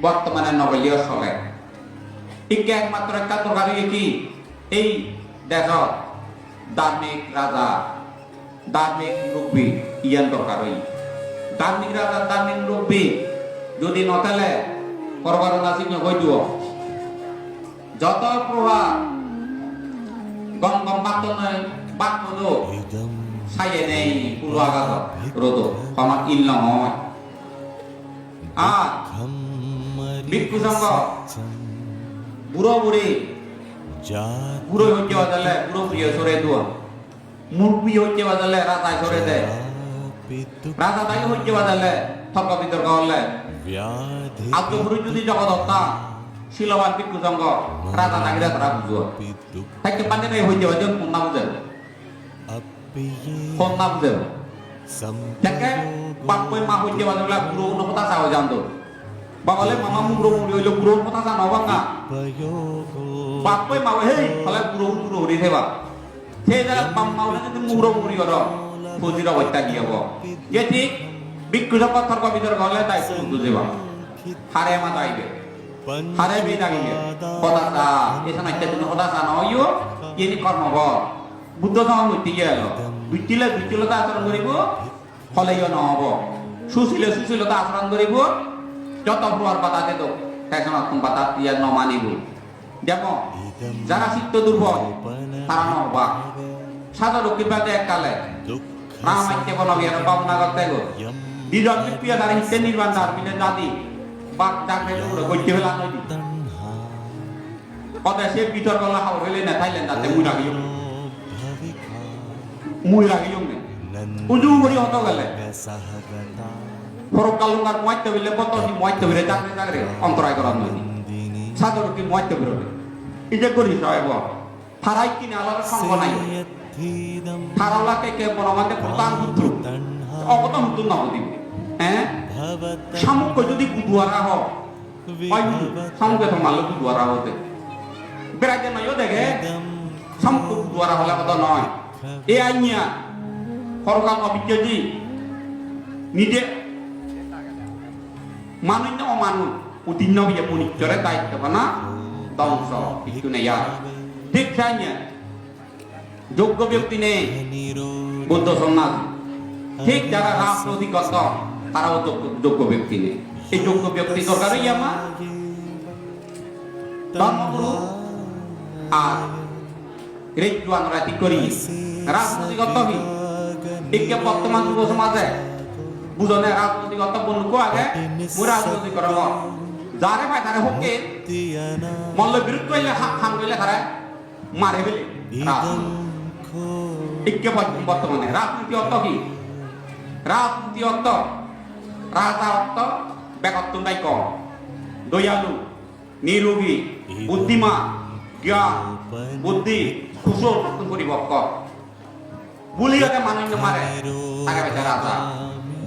বর্তমানে নবলীয় চলে ইকে একমাত্র একটা দরকারি কি? এই দেশ ধার্মিক রাজা, ধার্মিক মুরব্বী ইয়ান দরকারই। ধার্মিক রাজা, ধার্মিক মুরব্বী যদি নতেলে করবার নাসিক হয়ে দিব। যত প্রভাব গম গম বাক্য নয় বাক্য সাইয়ে নেই পুরো আগাত রোদ আমার ইল আর ভিক্ষু সংঘ বুড়ো বুড়ি বুড়ো হচ্ছে বাজালে বুড়ো বুড়ি সরে দুয়া। মুরবি হচ্ছে বাজালে রাতায় সরে দেয় রাজা তাই হচ্ছে বাজালে তর্ক বিতর্ক হলে আব্দু বুড়ি যদি জগৎ হত্যা শিলবান ভিক্ষু সংঘ রাজা নাগিরা তারা বুঝুয়া। থাকতে পানি নেই হইতে বাজে কোন না বুঝে কোন না বুঝে দেখে বাপ্পই মা হইতে বাজালে বুড়ো কোনো কথা চাও জানতো। বাবালে মামা মুগ্রো মুড়ি হইল বুড়োর কথা জানো বাঙ্গা বাপ্পই মা হেই ফলে বুড়ো বুড়ো হরি থেবা সেই জায়গা পাম মাউলে যদি মুগ্রো মুড়ি কর ফুজির অবস্থা কি হব? ঠিক বিক্ষুষ তর্ক বিতর্ক হলে তাই বুঝিবা হারে মা তাইবে হারে বি লাগিয়ে কথা চা এখানে একটা তুমি কথা চা নয় ইনি কর্ম ব বুদ্ধ ধর্ম বুদ্ধি গেল বুদ্ধিলে বুদ্ধিলতা আচরণ করিব ফলে ইয় নহব। সুশীলে সুশীলতা আচরণ করিব যত প্রহার পাতা দিত এখন পাতা ইয়া নমানিব যেমন যারা চিত্ত দুর্বল, তারা নহবা সাদা লক্ষ্মীর বাদে এককালে রামাইতে বনবিয়ার পাবনা করতে গো। দিজন পিয়া তারা হিসেবে নির্বাণ তার মিলে জাতি বাক ডাকলে উড়ে গইতে ফেলা নদী কথা সে বিতর গলা হাওর হইলে না থাইলেন তাতে মুই রাগি মুই নে। উজু করি হতো গেলে। ফরক কালুঙ্গার মইতে বলে কত নি মইতে বলে চাকরি চাকরি অন্তরায় করার নদী সাদর কি মইতে বেরোবে এই যে করি সাহেব থারাই কিনে আলাদা সঙ্গ নাই। থারাওলাকে কে বনমাতে প্রধান পুত্র? অকত হুতুন না হদিব হ্যাঁ? শামুক যদি কুদুয়ারা হ হয় শামুকে তো মালো কুদুয়ারা হতে। বেড়াইতে নয় দেখে। শামুক কুদুয়ারা হলে কথা নয় এ আইনিয়া সরকার অভিজ্ঞজি নিজে মানুষ না অমানুষ উদ্দিন্ন বিয়ে পুনিচরে দায়িত্ব না? ধ্বংস কিছু নেই আর। ঠিক চাইনিয়া যোগ্য ব্যক্তি নেই, বৌদ্ধ সন্ন্যাস। ঠিক যারা রাজনৈতিকত তারাও যোগ্য ব্যক্তি নেই। এই যোগ্য ব্যক্তি দরকারই আমার। ধর্মগুরু আর রেজুয়ান রাতি করি। কি একে বর্তমান যুব সমাজে বুঝনে রাজনৈতিকত বন্ধু আগে মু রাজনৈতিক করব যারে ভাই তারে হকে মল্ল বিরুদ্ধ হইলে হাম কইলে তারে মারে ফেলে একে বর্তমানে রাজনীতি অর্থ কি? রাজনীতি অর্থ রাজা অর্থ বেকত্ব কম দয়ালু নিরোগী বুদ্ধিমান, জ্ঞান, বুদ্ধি কুশল পরিপক্ক বুলি মানুষ মারে তাকে বেচা রাজা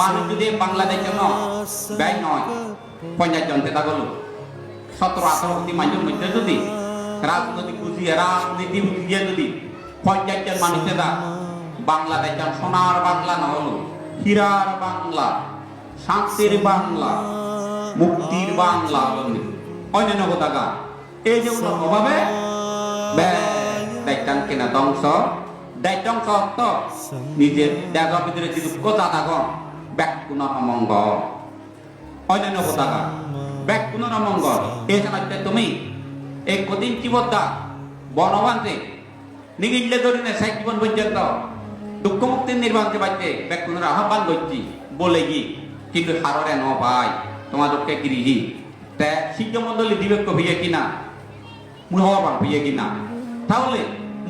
মানুষ যদি বাংলাদেশে ন ব্যয় নয়, পঞ্চাশ জন তেতা গেল। সতেরো, আঠারো কোটি মানুষের মধ্যে যদি রাজনীতি বুঝিয়ে রাজনীতি বুঝিয়ে যদি পঞ্চাশ জন মানুষ নেতা বাংলাদেশের সোনার বাংলা না হলো, হীরার বাংলা, শান্তির বাংলা, মুক্তির বাংলা অন্যান্য কথা এই যে অভাবে দায়িত্বান কেনা ধ্বংস দায়িত্বাংশ অর্থ নিজের দেহের ভিতরে যদি কথা থাকো ব্যাকুণ অমঙ্গ অন্যান্য কথা ব্যাকুণ অমঙ্গ এই সময় তুমি? এই কদিন জীবতা বনবান্তে নিগিলে ধরে না ষাট জীবন পর্যন্ত। দুঃখ মুক্তির নির্বাণকে বাচ্চে ব্যাকুণের আহ্বান করছি, বলে কি কিন্তু হাররে ন পাই তোমাদেরকে গৃহী। তে শিক্ষা মন্ডলী দিবে হইয়ে কিনা? মুহবান হইয়ে কিনা? তাহলে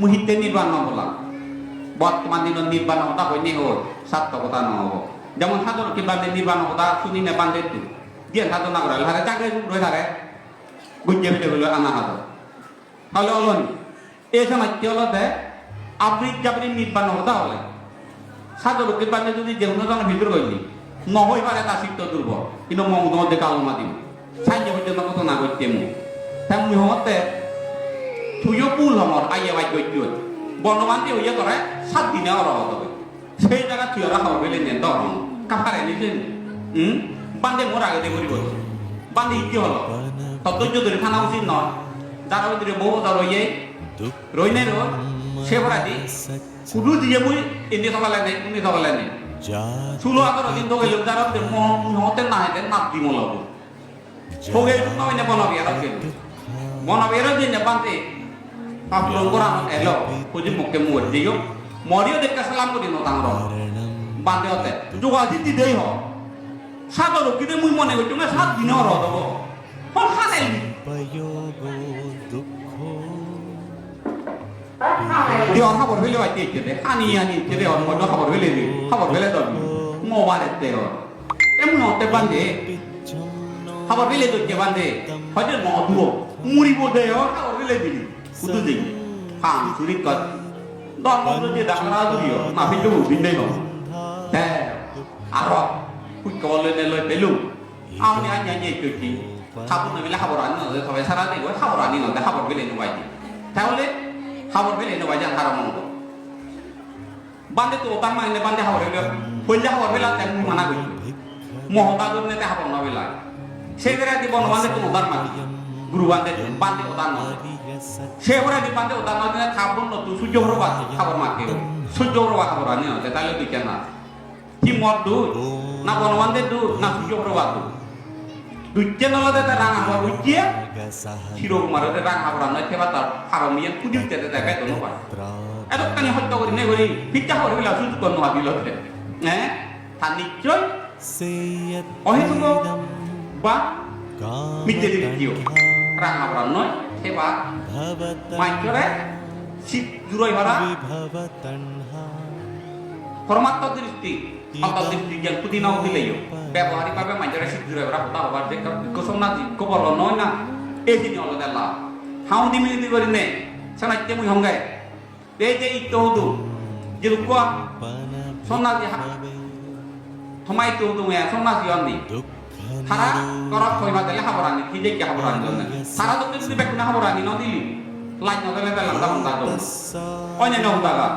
মুহিতে নির্বাণ ন বলা বর্তমান দিনের নির্বাণ হতা হয়নি হোক, সার্থকতা নহব যেমন সাধারণ কিংবা নির্বাণ হতা শুনি না বান্ধে দিয়ে সাধনা করে হারে চাকরি রয়ে থাকে। গুজ্জে ফেলে বলে আনা হাজার তাহলে অলন এই সময় কি হলো দে আবৃত জাবরি নির্বাণ হতা হলে সাগর উকিল বান্ধে যদি যে কোনো জনের ভিতর গইলি, নহই পারে তা সিদ্ধ দুর্বল। কিন্তু মমদ মধ্যে কালো মাতিম সাইজে পর্যন্ত কত না করতে মু। তাই মুই হমতে তুইও পুল হমর, আইয়া বাই কই দিও বনবান্তি হইয়া করে সাত দিনে অর হবে সেই জায়গা তুই ওরা হওয়ার বেলে নেন দর কাপারে নিজেন হুম? বান্ধে মোর আগে দিয়ে করিব বান্ধে ইতি হলো। তদ্দর্য ধরে থানা উচিত নয়। যারা ভিতরে বউ দর রইয়ে রইনে রো, সে ভরাটি কুডু দিয়ে মুই এনে সকালে নেই উনি সকালে নেই সুলো আগর দিন তো গেল যারা মহতে না হেতে নাপ দি মলাব হোগে তো এনে বনাবি আর কে বনাবি আর দিন বান্তে পাপ লঙ্গরা এলো। কুজি মুকে মুর দিও। মরিও দেখে সালাম করি ন তাংর বান্দে হতে যোগা দিতি দেই হ সাগর কিনে মুই মনে করছি না সাত দিনে অর দেব হন খানেল dia orang kabur beli wajib jadi ani ani jadi orang mau kabur beli ni kabur beli tu mau balik tu em mau te bande kabur beli tu je bande hanya mau dua muri bude yo kabur beli eh arok kuy kau le ne le belu au ni anya ni tu ki kabur ni bila kabur ani no sampai sarat ni gua kabur ani dah kabur beli ni wajib তাহলে খবর পেলে no বাজান হারা মঙ্গ বান্দে তো তার মানে বান্দে খবর পেলে হইলে খবর পেলা তেমন মানা করি মহতা দুন নেতে খবর না পেলা সেই করে দি বন বান্দে কোনো তার মানি গুরু বান্দে বান্দে ওদান না সে করে দি বান্দে ওদান না খাবর ন তুই সূর্য প্রভা খবর মাকে সূর্য প্রভা খবর আনি হতে তাহলে তুই কেন কি মত দু না বন বান্দে দু না সূর্য প্রভা দু দুইতে নলদে রাঙা হওয়া বুঝিয়ে শিরকুমার রাং হাবরা নয় থেবা তার হারমিয়ে পুজুতে দেখাই তো নবা এতখানি হত্যা করি নে করি ভিক্ষা করে বিলা সুযোগ কর নবা বিল হ্যাঁ তার নিশ্চয়? অহেতুক বা মিথ্যে দিও রাং হাবরা নয়। থেবা মাইকরে পরমাত্ম দৃষ্টি অন্তর্দৃষ্টি জ্ঞান পুতি নাও দিলেও ব্যবহারিকভাবে মাইজরে শীত জুরই ভাড়া হবার যে কোসম না নয় না? এই জিনি হলো দেলা হাউ দিমি দিমি করি নে, সানাইতে মুই হঙ্গাই এই যে ইতো হদু, যে লুকুয়া সন্নাসি থমাই তো হদু মে অন্দি সারা করক দিলে হাবরানি কি দেখি হাবরানি জন্য? সারা তো যদি বেকুনা হাবরানি ন দিলি লাইন ন দিলে তে লান্দা বান্দা তো অন্য ন হুদাগা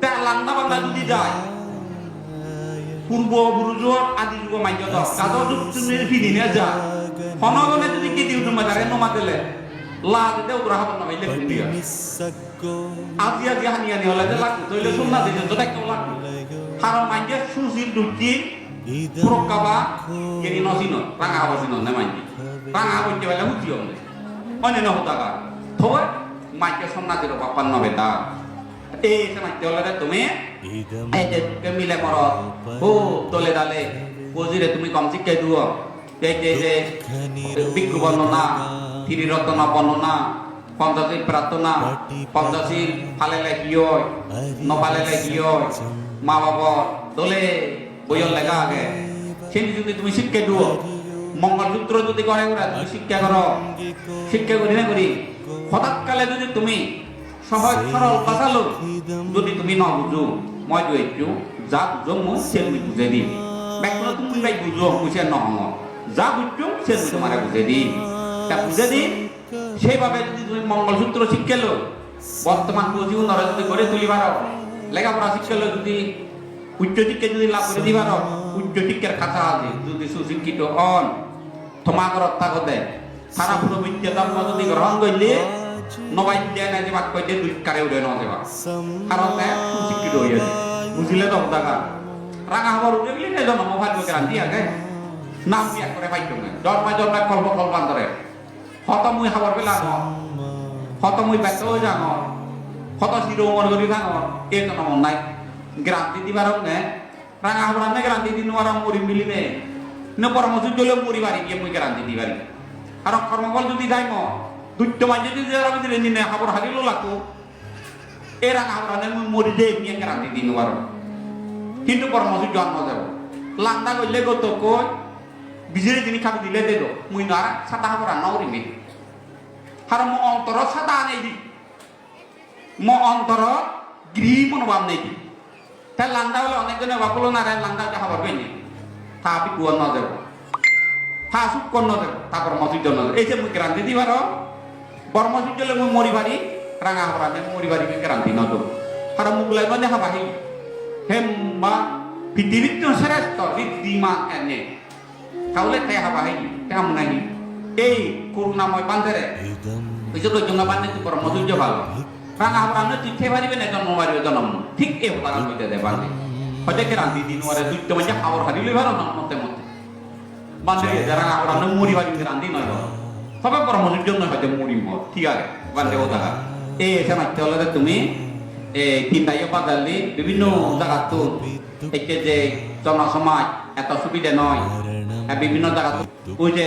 তে লান্দা বান্দা যদি যায়। পূর্ব বুরুজর আদি যুগ মাইজ কাজর যুগ তুমি ফিরি না যা। হনগনে যদি কি দিউ তোমার তারে নমা দিলে। লা দিতে উতরা হাবন না বাইলে দিয়া আজি আজি হানি হানি হলে যে লাগ তইলে সুন্না দিতে তো দেখতে লাগ হারম মাইজে দুটি প্রকাবা গেরি নসিন রাঙা হবসিন না মাইজি রাঙা হইতে বেলা হুতি হলে অন্য ন হতাকা থবে, মাইকে সুন্না দিল বাপান নবে তা এই সময় হলে তুমি। এই যে কে মিলে মর ও তোলে দালে। পজিরে তুমি কম শিক্ষাই দিও এই যে যে বিক্ষু বর্ণনা থিরি রত্ন বর্ণনা পঞ্চাশীল প্রার্থনা পঞ্চাশীল ফালেলে কি হয় নপালেলে কি হয়, মা বাবা দোলে বইয়ের লেখা আগে। সেটি যদি তুমি শিক্ষা দিও। মঙ্গলসূত্র যদি করে ওরা, তুমি শিক্ষা করো। শিক্ষা করি না করি? হঠাৎ কালে যদি তুমি সহজ সরল কথা লোক যদি তুমি ন বুঝো, মই যা বুঝো, মই সে মুই বুঝে দিম। তুমি বাই বুঝো মুছে নহং যা বুঝছ সে মুই তোমারে বুঝে দিম। তা বুঝে দিম। সেইভাবে যদি তুমি মঙ্গলসূত্র শিক্ষেলো বর্তমান পুঁজিও নরে যদি গড়ে তুলিবার লেখাপড়া শিক্ষেলো যদি উচ্চ শিক্ষা যদি লাভ করে দিবার উচ্চ শিক্ষার কথা আছে যদি সুশিক্ষিত হন তোমার রক্ষা করে সারা পুরো বিদ্যা ধর্ম যদি গ্রহণ করলে নবাই দেয় না যে বাক্য দিয়ে দুই কারে উড়ে ন দেবা কারণ সুশিক্ষিত হয়ে আছে। বুঝলে তো দাগা রাঙা হবার উঠে গেলে না জন্ম ভাগ্য ক্রান্তি আগে। নাম বিয়া করে পাইতো না জন্মায় জন্মায় কল্প কল্পান্তরে হত মুই খাবার পেলা হত মুই ব্যস্ত হয়ে যাঙ হত শিরোমর করি থাঙ এই নমন নাই? গ্রান্তি দিবার নে রাঙা হবার নে গ্রান্তি দিন আর মরি মিলি নে পরামর্শ চলে মরি বাড়ি গিয়ে মুই গ্রান্তি দিবারি আর কর্মফল যদি যাই ম দুটো মাঝে যদি আমি দিলে নিনে খাবার হারিলো লাগতো এ রাঙা হবার মুই মরি দে মিয়ে গ্রান্তি দিন আর কিন্তু পরামর্শ জন্ম দেব লান্দা করলে গত কই বিজেরি যিনি খাবি দিলে দে মুই না সাদা খাবার রান্না করিবি har mo অন্তর সাদা নেই দি mo অন্তর গৃহী মনোভাব নেই দি তা লান্দা হলে অনেকজনে বাপুলো না রে লান্দা ভাবে নি তা আপনি কুয়ার ন তা সুখ কর ন দেব তারপর মসজিদ ন দেব এই যে মুই ক্রান্তি দিবার বড় মসজিদ জলে মুই মরি বাড়ি রাঙা হরানে মরি বাড়ি ক্রান্তি ন দেব আর মুগলাই মানে হাবাহি হেম্বা পৃথিবীর শ্রেষ্ঠ ঋদ্ধিমান এনে। তাহলে তাই হাবাহি তেমন নাই এই করুণাময় বান্ধেরে। ওই যে লজ্জঙ্গা বান্ধে তুই পরম মধুর্য ভালো। রাঙা হাবরানো তুই পারিবে না জন্ম মারিবে জন্ম। ঠিক এই হতারা হইতে দে বান্ধে। হয়তো কে রান্ধি দিন ওরে দুই মানে খাবার হারি ভালো না মতে মতে। বান্ধে রাঙা হাবরানো মুড়ি বাড়ি রান্ধি নয়। সবে পরম মধুর্য হয়তো মুড়ি মত ঠিক আছে? বান্ধে ওটা এই এসে মারতে হলে তুমি এই তিনটাই বাদালি বিভিন্ন জায়গা তো একে যে জনসমাজ এত সুবিধা নয়। বিভিন্ন জায়গা ওই যে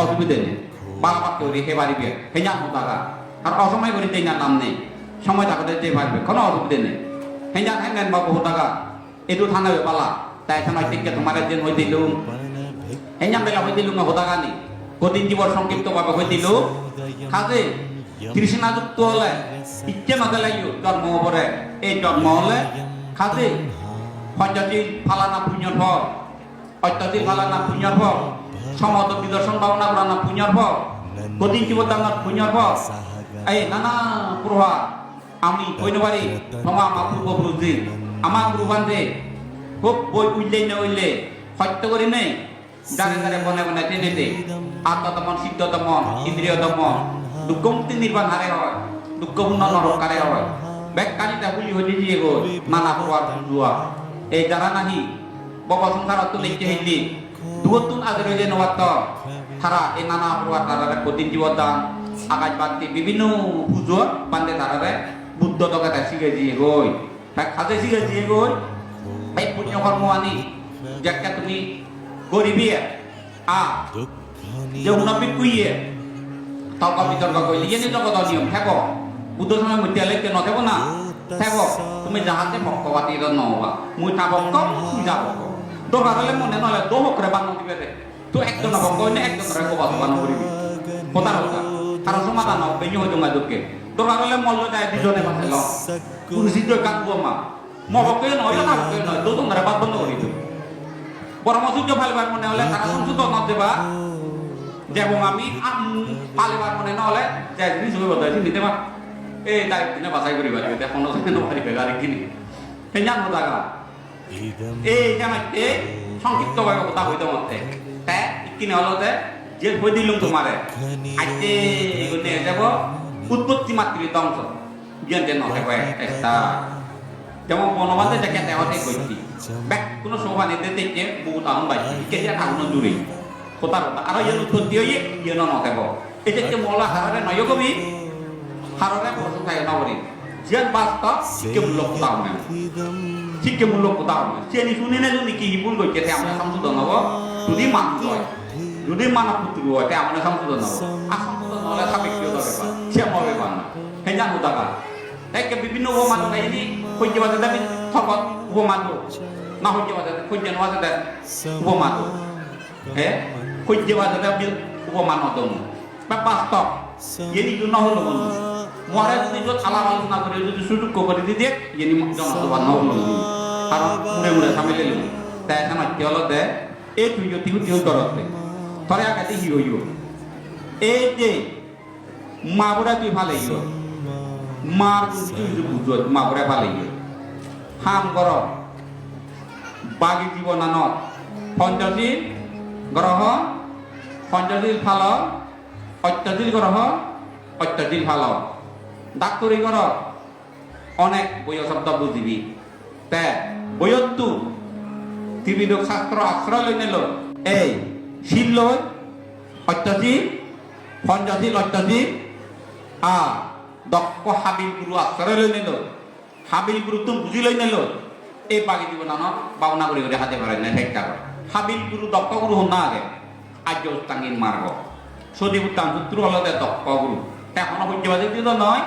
অসুবিধে নেই। বারবার করে হে বাড়িবে, হে টাকা আর অসময় করে দেই না নাম নেই। সময় থাকতে যে পারবে, কোনো অসুবিধে নেই। হে জান, হে নেন বা বহু টাকা। এটু থানা পালা। তাই সময় টিকে তোমার যেন হয়ে দিলু হে জান, বেলা হয়ে দিলু না হোদাগা নি কদিন জীবন সংক্ষিপ্ত ভাবে হয়ে দিলু কাজে যুক্ত হলে, ইচ্ছে নজে লাগিও জন্ম হবরে। এই জন্ম হলে, কাজে পঞ্চাশি ফালানা পুণ্যর ফল অত্যাধিক ফালানা পুণ্যর ফল সমত বিদর্শন ভাবনা করানা পুণ্যর ফল কদিন জীবদাঙ্গার পুণ্যর ফল এই নানা প্রভা আমি কইনবারি তোমা আমার পূর্বপুরুষজি আমার গুরুবান্ধে খুব বই উইলে না উইলে সত্য করি নেই যারে যারে বনে বনে টেনে দে আত্মতমন সিদ্ধতমন ইন্দ্রিয় দমন দুঃখ মুক্তি নির্বাণ হারে হয়, দুঃখপূর্ণ নরকারে হয়। ব্যাগকারিতা হুলি হলি দিয়ে গো, নানা বুঝুয়া এই যারা নাহি, বাবা সংসার অত লিখতে হিন্দি দুহতুন আদরে যে নবাত তারা এই নানা প্রকার তারা কঠিন জীবদান আকাশ বান্তি, বিভিন্ন পুজো বান্ধে তারা বুদ্ধ টকা তাই শিখে দিয়ে গই। তাই খাতে শিখে দিয়ে গই এই পুণ্য কর্ম আনি। যাকে তুমি গরিবি আ, যে উনবিত কুইয়ে তর্ক বিতর্ক করলে ইয়ে জগত নিয়ম, থাকো। বুদ্ধ সময় মধ্যে কেন থাকো না? থাকো, তুমি যাহাতে পক্ষপাতি নহবা মুই থাকক তুই যাবক দরকার হলে মনে নহলে দোহকরে বানো দিবে তো একজন ভঙ্গ হইলে একজনের কবাস বানো করিবি কথা কথা কারণ সমাধান হবে বেño হইতো না দুঃখে। দরকার হলে মল্ল যায়, দুজনে বাঁচে ল পুরুষি তো কাটবো মা। মহকে নয় না ভকে নয় দুজনের বাদ বন্ধ করি দিবি। পরমসূর্য ফালিবার মনে হলে তারা সংশোধন দেবা। যেমন আমি পালিবার মনে নহলে যে জিনিস হইব তাই নিতে পার এই তারিখ দিনে বাছাই করি পারিবে দেখুন নপারিবে গাড়ি কিনি। জানো টাকা জামাইতে সংক্ষিপ্ত ভাবে কথা হইতে মতে। তে কিনে হলো যে হই দিলুম তোমারে। আজকে এগুনে যাব উৎপত্তি মাতৃ ধ্বংস জ্ঞানতে নহে কয় একটা যেমন বনবাদে যাকে দেওয়াতে কইছি। ব্যাক কোনো শোভা নিতে থেকে বহুত আহম বাইছি কে যে আগুন জুড়ি। কথা কথা আর ইয়ে উত্তর দিয়ে ইয়ে নথাব এটা মলা হারারে নয় কবি। হারারে প্রশ্ন থাকে নবরি যে বাস্তব শিক্ষে মূল্য কোথাও নেই শিক্ষে মূল্য কোথাও নেই সে নি শুনি না যদি কি ভুল করছে তে আমরা সংশোধন হব? যদি মানুষ হয় যদি মানব পুত্র হয় তে আমরা সংশোধন হব। আর সংশোধন হলে সাপেক্ষীয় ব্যাপার সে আমার ব্যাপার না হে জানো টাকা একে বিভিন্ন উপমান গাইনি সহ্য বাজে দেবে থকত উপমান না সহ্য বাজে সহ্য নোয়াজে দেয় উপমান হে। সহ্য বাজে দেবে উপমান দম বা বাস্তব ইয়ে জন্য হলো বন্ধু মরে যদি আলাপ আলোচনা করে যদি সুযোগ করে দিতে ইয়ে জনসভা ন? হলো কারণ মুড়ে মুড়ে সামিলে লিব তাই না মাতি হলো দে, এই তুই তিহু তিহু করতে তরে আগে হি হইব এই যে মা বুড়া তুই ভালো হইব মার তুই বুঝো মা বুড়া ভালো হইব হাম কর বাগি জীবনানত পঞ্চশীল গ্রহ পঞ্চশীল ফাল অত্যশীল গ্রহ অত্যশীল ফাল। ডাক্তরি কর অনেক বই শব্দ বুঝিবি বইয়ত্তু ত্রিবিধ শাস্ত্র আশ্রয় লই নিল। এই শিল লই সত্যজিৎ সঞ্জজিৎ সত্যজিৎ আ দক্ষ হাবিল গুরু আশ্রয় লৈ নিল। হাবিল গুরু তুমি বুঝি লৈ নিল। এই পাগি দিব না বাবনা করে করে হাতে পারে না ঠেকা হাবিল গুরু দক্ষ গুরু না আগে। আর্য উত্তাঙ্গিন মার্গ সদীপ উত্তাং পুত্র হলদে দক্ষ গুরু এখনও সূর্যবাদী নয়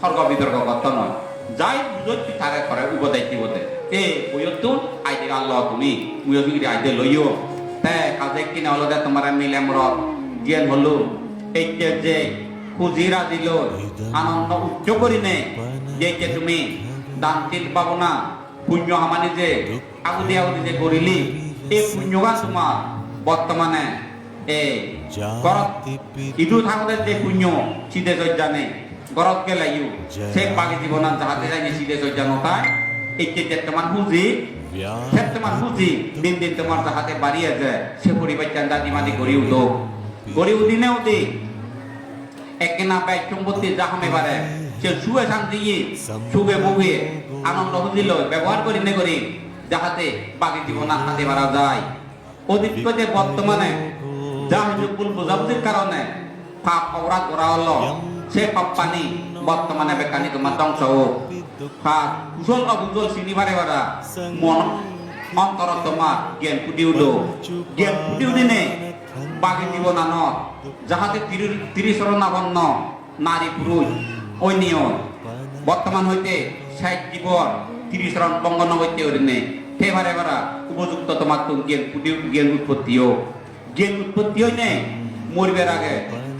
স্বর্গ বিতর্ক করতে নয়। যাই বুঝত তারে করে উপদায় এ কিনা হলদে তোমার জ্ঞান হলো এই যে খুজিরা দিল করিনে যে যে তুমি দান তিল পাবো না, পুণ্য হামানি যে আগুদি আগুদি যে করিলি এই পুণ্যগান তোমার। বর্তমানে ইদু থাকতে যে পুণ্য, সিদে জানে গরত গেলে সে বাকি জীবন যাহাতে যাই সিদে জানো তাই যে তোমার হুজি তোমার হুজি দিন দিন তোমার যাহাতে বাড়িয়ে যায় সে পরিবার চান্দা দিমাদি গড়ি উঠো। গড়ি একেনা পাই চুম্বতী জাহামে সে শুয়ে শান্তি শুয়ে বগুয়ে আনন্দ হুজিল ব্যবহার করি নে করি যাহাতে বাকি জীবন হাতে মারা যায়। অধিক যে বর্তমানে ভুল বোঝাবুঝির কারণে পাপ অপরাধ করা হলো সে পাপ পানি বর্তমানে বেকানি তোমার ধ্বংস হোক পাপ কুশল অকুশল চিনি বারে মন অন্তর তোমার জ্ঞান ফুটি উঠো। জ্ঞান ফুটি উঠিনে বাকি জীবন আনত যাহাতে তিরিশ নাবন্ন নারী পুরুষ ঐনিয় বর্তমান হইতে ষাট জীবন তিরিশ রন বঙ্গন হইতে ওরিনে সেবারে বারা উপযুক্ত তোমার তো জ্ঞান ফুটি জ্ঞান উৎপত্তি হোক জ্ঞান উৎপত্তি হইনে মরবের আগে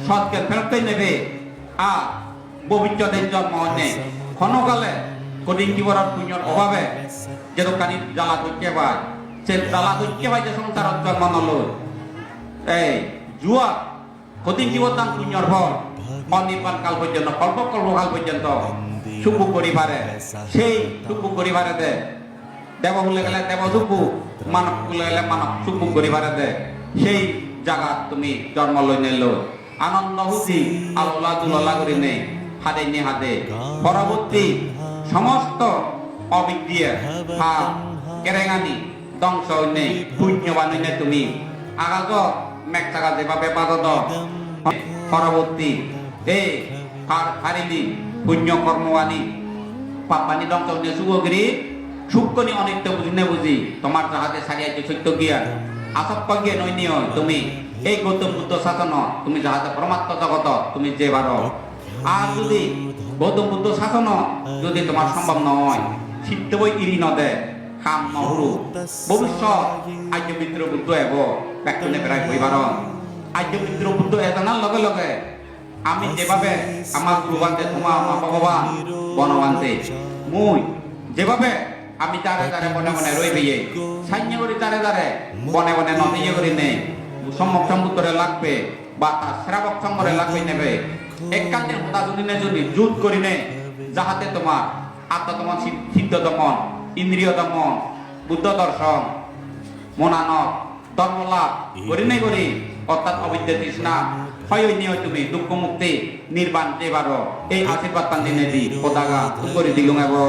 সৎ জ্ঞান ফেরতই নেবে। আ ভবিষ্যতের জন্ম হইনে ক্ষণকালে কঠিন জীবনের পুণ্যর অভাবে যে দোকানি জ্বালা করতে পায়। সে জ্বালা করতে পায় যে সংসার জন্ম নলো এই জুয়া কঠিন জীবদান পুণ্যর ফল অনির্বাণ কাল পর্যন্ত কল্প কল্প কাল পর্যন্ত সুখু করি পারে সেই সুখু করি পারে দে দেব হলে গেলে দেব সুখু মানব হলে গেলে মানব সুখু করি পারে দে সেই জায়গা তুমি জন্ম লই নিল। আনন্দ হুসি আল্লাহ দুল্লাহ করি নে হাতে হাতে পরবর্তী সমস্ত অবিদ্যা হা কেরেঙানি ধ্বংস হইনে পুণ্যবান হইনে তুমি। আগাগ মেঘ যেভাবে বাদত পরবর্তী এ কার হারিলি পুণ্য কর্মবাণী পাপানি ধ্বংস হইনে সুগগিরি সুকনি অনিত্য বুঝি নে বুঝি, তোমার সত্য আসক্ত তুমি। এই গৌতম বুদ্ধ শাসন, তুমি যাহাতে পরমাত্ম জগত, তুমি যে বারো। আর যদি গৌতম বুদ্ধ শাসন যদি তোমার সম্ভব নয় সিদ্ধ বই ইরি নদে, কাম নহরু, ভবিষ্যৎ আর্য মিত্র বুদ্ধ এব ব্যক্তনে প্রায় কইবার আর্য মিত্র বুদ্ধ লগে লগে আমি যেভাবে আমার গুরুবান্তে তোমার আমার ভগবান বনবান্তে, মুই যেভাবে আমি তারে তারে বনে বনে রই সাইন্য করি তারে তারে বনে বনে নদীয়ে করি নে সম্মুখ সম্মুখরে লাগবে বা তার শ্রাবক সঙ্গরে লাগবে নেবে একান্তের যুদ্ধ করি নে, যাহাতে তোমার আত্মদমন সিদ্ধ দমন, ইন্দ্রিয় দমন, বুদ্ধ দর্শন, মনানক ধর্মলাভ করি নাই করি, অর্থাৎ অবিদ্যা তৃষ্ণা হয় তুমি, দুঃখ মুক্তি, নির্বাণ যে এই আশীর্বাদ দিনে দি পতাকা করে দিলুম এবং